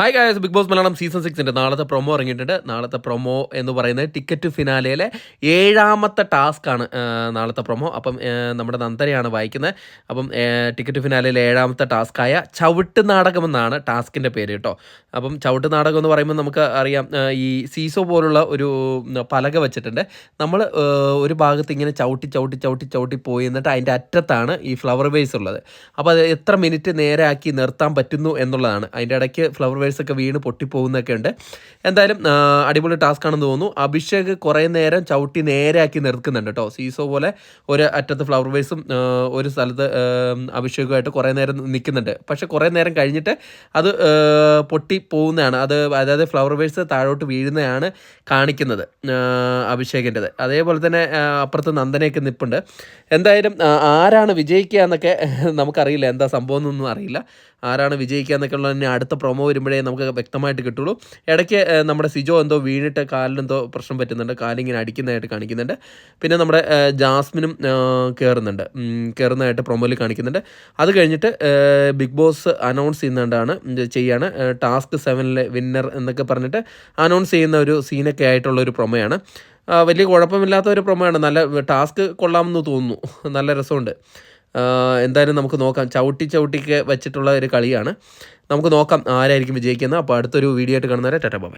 Hi guys Bigg Boss Malayalam season സിക്സിന്റെ നാളത്തെ promo ഇറങ്ങിയിട്ടുണ്ട്. നാളത്തെ പ്രൊമോ എന്ന് പറയുന്നത് ടിക്കറ്റ് ഫിനാലയിലെ ഏഴാമത്തെ ടാസ്ക്കാണ് നാളത്തെ പ്രൊമോ അപ്പം നമ്മുടെ നന്ദനയാണ് വായിക്കുന്നത്. അപ്പം ടിക്കറ്റ് ഫിനാലയിലെ ഏഴാമത്തെ ടാസ്ക്കായ ചവിട്ട് നാടകം എന്നാണ് ടാസ്കിന്റെ പേര് കേട്ടോ. അപ്പം ചവിട്ട് നാടകം എന്ന് പറയുമ്പോൾ നമുക്ക് അറിയാം ഈ സീസോ പോലുള്ള ഒരു പലക വെച്ചിട്ടുണ്ട്. നമ്മൾ ഒരു ഭാഗത്ത് ഇങ്ങനെ ചവിട്ടി ചവിട്ടി ചവിട്ടി ചവിട്ടി പോയി എന്നിട്ട് അതിന്റെ അറ്റത്താണ് ഈ ഫ്ലവർ വേസ് ഉള്ളത്. അപ്പോൾ അത് എത്ര മിനിറ്റ് നേരെ ആക്കി നിർത്താൻ പറ്റുന്നു എന്നുള്ളതാണ്. അതിന്റെ ഇടയ്ക്ക് ഫ്ലവർ ഒക്കെ വീണ് പൊട്ടിപ്പോകുന്നൊക്കെ ഉണ്ട്. എന്തായാലും അടിപൊളി ടാസ്ക് ആണെന്ന് തോന്നുന്നു. അഭിഷേക് കുറേ നേരം ചവിട്ടി നേരെ ആക്കി നിർക്കുന്നുണ്ട് കേട്ടോ സീസോ പോലെ ഒരു അറ്റത്ത് ഫ്ലവർ വേഴ്സും ഒരു സ്ഥലത്ത് അഭിഷേകമായിട്ട് കുറേ നേരം നിൽക്കുന്നുണ്ട്. പക്ഷെ കുറേ നേരം കഴിഞ്ഞിട്ട് അത് പൊട്ടി പോകുന്നതാണ് അത് അതായത് ഫ്ലവർ വേഴ്സ് താഴോട്ട് വീഴുന്നതാണ് കാണിക്കുന്നത് അഭിഷേകിന്റെത്. അതേപോലെ തന്നെ അപ്പുറത്ത് നന്ദനയൊക്കെ നിൽപ്പുണ്ട് എന്തായാലും ആരാണ് വിജയിക്കുക എന്നൊക്കെ നമുക്കറിയില്ല. എന്താ സംഭവം എന്നൊന്നും അറിയില്ല. ആരാണ് വിജയിക്കുക എന്നൊക്കെ ഉള്ളത് അടുത്ത പ്രൊമോ വരുമ്പോഴേ നമുക്ക് വ്യക്തമായിട്ട് കിട്ടുള്ളൂ. ഇടയ്ക്ക് നമ്മുടെ സിജോ എന്തോ വീണിട്ട് കാലിനെന്തോ പ്രശ്നം പറ്റുന്നുണ്ട്. കാലിങ്ങനെ അടിക്കുന്നതായിട്ട് കാണിക്കുന്നുണ്ട്. പിന്നെ നമ്മുടെ ജാസ്മിനും കയറുന്നുണ്ട് കയറുന്നതായിട്ട് പ്രൊമോയിൽ കാണിക്കുന്നുണ്ട്. അത് കഴിഞ്ഞിട്ട് ബിഗ് ബോസ് അനൗൺസ് ചെയ്യുന്നതാണ് ചെയ്യാണ്. ടാസ്ക് സെവനിലെ വിന്നർ എന്നൊക്കെ പറഞ്ഞിട്ട് അനൗൺസ് ചെയ്യുന്ന ഒരു സീനൊക്കെ ആയിട്ടുള്ള ഒരു പ്രൊമയാണ്. വലിയ കുഴപ്പമില്ലാത്ത ഒരു പ്രൊമയാണ്. നല്ല ടാസ്ക് കൊള്ളാമെന്ന് തോന്നുന്നു. നല്ല രസമുണ്ട്. എന്തായാലും നമുക്ക് നോക്കാം. ചവിട്ടി ചവിട്ടിക്ക് വെച്ചിട്ടുള്ള ഒരു കളിയാണ്. നമുക്ക് നോക്കാം ആരായിരിക്കും വിജയിക്കുന്നത്. അപ്പോൾ അടുത്തൊരു വീഡിയോ ആയിട്ട് കാണുന്നവരെ ടാറ്റ ബൈ